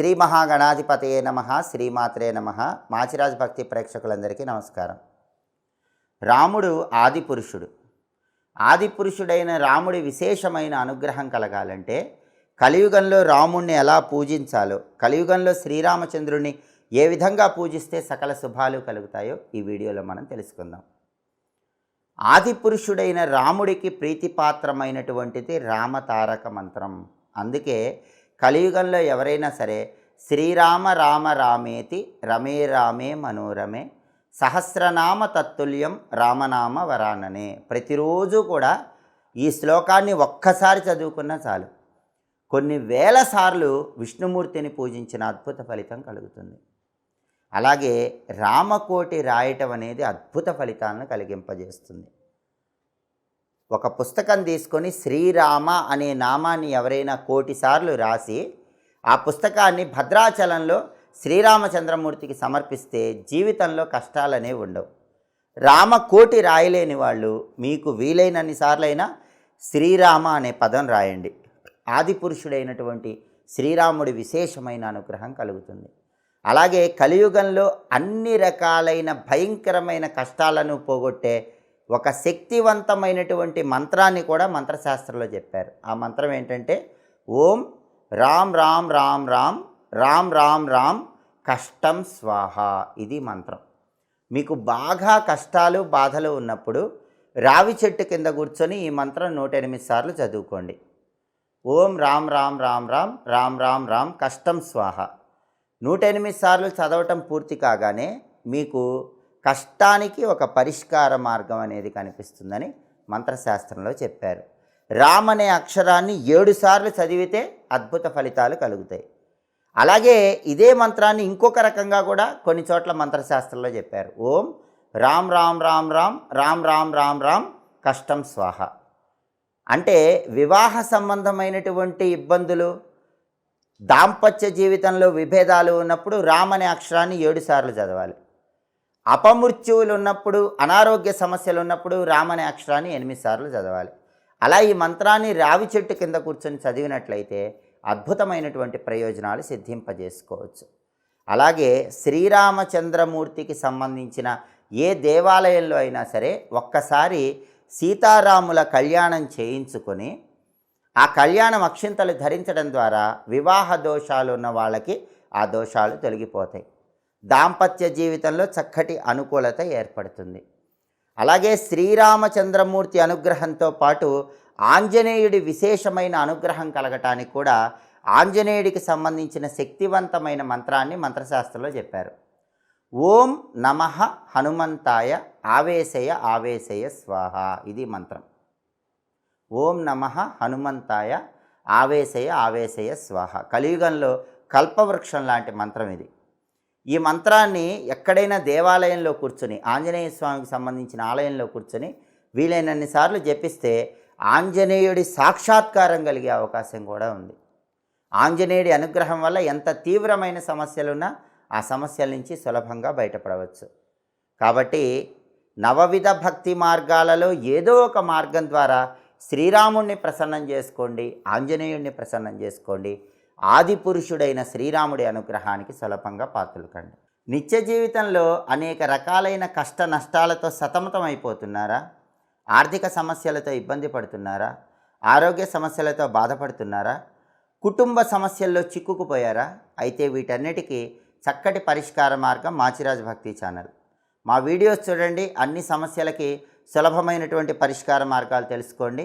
శ్రీ మహాగణాధిపతయే నమ శ్రీమాత్రే నమ. మాచిరాజ్ భక్తి ప్రేక్షకులందరికీ నమస్కారం. రాముడు ఆది పురుషుడు ఆది పురుషుడైన రాముడి విశేషమైన అనుగ్రహం కలగాలంటే కలియుగంలో రాముణ్ణి ఎలా పూజించాలో కలియుగంలో శ్రీరామచంద్రుణ్ణి ఏ విధంగా పూజిస్తే సకల శుభాలు కలుగుతాయో ఈ వీడియోలో మనం తెలుసుకుందాం. ఆది పురుషుడైన రాముడికి ప్రీతిపాత్రమైనటువంటిది రామతారక మంత్రం. అందుకే కలియుగంలో ఎవరైనా సరే శ్రీరామ రామ రామేతి రమే రామే మనోరమే సహస్రనామ తత్తుల్యం రామనామ వరాననే. ప్రతిరోజు కూడా ఈ శ్లోకాన్ని ఒక్కసారి చదువుకున్నా చాలు. కొన్ని వేల సార్లు విష్ణుమూర్తిని పూజించిన అద్భుత ఫలితం కలుగుతుంది. అలాగే రామకోటి రాయటం అనేది అద్భుత ఫలితాలను కలిగింపజేస్తుంది. ఒక పుస్తకం తీసుకొని శ్రీరామ అనే నామాన్ని ఎవరైనా కోటిసార్లు రాసి ఆ పుస్తకాన్ని భద్రాచలంలో శ్రీరామచంద్రమూర్తికి సమర్పిస్తే జీవితంలో కష్టాలనే ఉండవు. రామ కోటి రాయలేని వాళ్ళు మీకు వీలైనన్ని సార్లైనా శ్రీరామ అనే పదం రాయండి. ఆది పురుషుడైనటువంటి శ్రీరాముడి విశేషమైన అనుగ్రహం కలుగుతుంది. అలాగే కలియుగంలో అన్ని రకాలైన భయంకరమైన కష్టాలను పోగొట్టే ఒక శక్తివంతమైనటువంటి మంత్రాన్ని కూడా మంత్రశాస్త్రంలో చెప్పారు ఆ మంత్రం ఏంటంటే ఓం రామ్ రామ్ రామ్ రామ్ రామ్ రామ్ రామ్ కష్టం స్వాహ ఇది మంత్రం మీకు బాగా కష్టాలు బాధలు ఉన్నప్పుడు రావి చెట్టు కింద కూర్చొని ఈ మంత్రం నూట ఎనిమిది సార్లు చదువుకోండి ఓం రామ్ రామ్ రామ్ రామ్ రామ్ రామ్ రామ్ కష్టం స్వాహ నూట ఎనిమిది సార్లు చదవటం పూర్తి కాగానే మీకు కష్టానికి ఒక పరిష్కార మార్గం అనేది కనిపిస్తుందని మంత్రశాస్త్రంలో చెప్పారు. రామ్ అనే అక్షరాన్ని ఏడుసార్లు చదివితే అద్భుత ఫలితాలు కలుగుతాయి. అలాగే ఇదే మంత్రాన్ని ఇంకొక రకంగా కూడా కొన్ని చోట్ల మంత్రశాస్త్రంలో చెప్పారు. ఓం రామ్ రామ్ రామ్ రామ్ రామ్ రామ్ రామ్ రామ్ కష్టం స్వాహ. అంటే వివాహ సంబంధమైనటువంటి ఇబ్బందులు దాంపత్య జీవితంలో విభేదాలు ఉన్నప్పుడు రామ్ అనే అక్షరాన్ని ఏడుసార్లు చదవాలి. అపమృత్యువులు ఉన్నప్పుడు అనారోగ్య సమస్యలు ఉన్నప్పుడు రామని అక్షరాన్ని ఎనిమిది సార్లు చదవాలి. అలా ఈ మంత్రాన్ని రావి చెట్టు కింద కూర్చొని చదివినట్లయితే అద్భుతమైనటువంటి ప్రయోజనాలు సిద్ధింపజేసుకోవచ్చు. అలాగే శ్రీరామచంద్రమూర్తికి సంబంధించిన ఏ దేవాలయంలో అయినా సరే ఒక్కసారి సీతారాముల కళ్యాణం చేయించుకొని ఆ కళ్యాణం అక్షింతలు ధరించడం ద్వారా వివాహ దోషాలు ఉన్న వాళ్ళకి ఆ దోషాలు తొలగిపోతాయి. దాంపత్య జీవితంలో చక్కటి అనుకూలత ఏర్పడుతుంది. అలాగే శ్రీరామచంద్రమూర్తి అనుగ్రహంతో పాటు ఆంజనేయుడి విశేషమైన అనుగ్రహం కలగటానికి కూడా ఆంజనేయుడికి సంబంధించిన శక్తివంతమైన మంత్రాన్ని మంత్రశాస్త్రంలో చెప్పారు. ఓం నమ హనుమంతాయ ఆవేశయ ఆవేశయ స్వాహ ఇది మంత్రం. ఓం నమ హనుమంతాయ ఆవేశయ ఆవేశయ స్వాహ. కలియుగంలో కల్పవృక్షం లాంటి మంత్రం ఇది. ఈ మంత్రాన్ని ఎక్కడైనా దేవాలయంలో కూర్చొని ఆంజనేయ స్వామికి సంబంధించిన ఆలయంలో కూర్చొని వీలైనన్ని సార్లు జపిస్తే ఆంజనేయుడి సాక్షాత్కారం కలిగే అవకాశం కూడా ఉంది. ఆంజనేయుడి అనుగ్రహం వల్ల ఎంత తీవ్రమైన సమస్యలున్నా ఆ సమస్యల నుంచి సులభంగా బయటపడవచ్చు. కాబట్టి నవవిధ భక్తి మార్గాలలో ఏదో ఒక మార్గం ద్వారా శ్రీరాముణ్ణి ప్రసన్నం చేసుకోండి ఆంజనేయుణ్ణి ప్రసన్నం చేసుకోండి ఆది పురుషుడైన శ్రీరాముడి అనుగ్రహానికి సులభంగా పాత్రలు కండి. నిత్య జీవితంలో అనేక రకాలైన కష్ట నష్టాలతో సతమతం అయిపోతున్నారా ఆర్థిక సమస్యలతో ఇబ్బంది పడుతున్నారా? ఆరోగ్య సమస్యలతో బాధపడుతున్నారా? కుటుంబ సమస్యల్లో చిక్కుకుపోయారా? అయితే వీటన్నిటికీ చక్కటి పరిష్కార మార్గం మాచిరాజ్ భక్తి ఛానల్. మా వీడియోస్ చూడండి అన్ని సమస్యలకి సులభమైనటువంటి పరిష్కార మార్గాలు తెలుసుకోండి.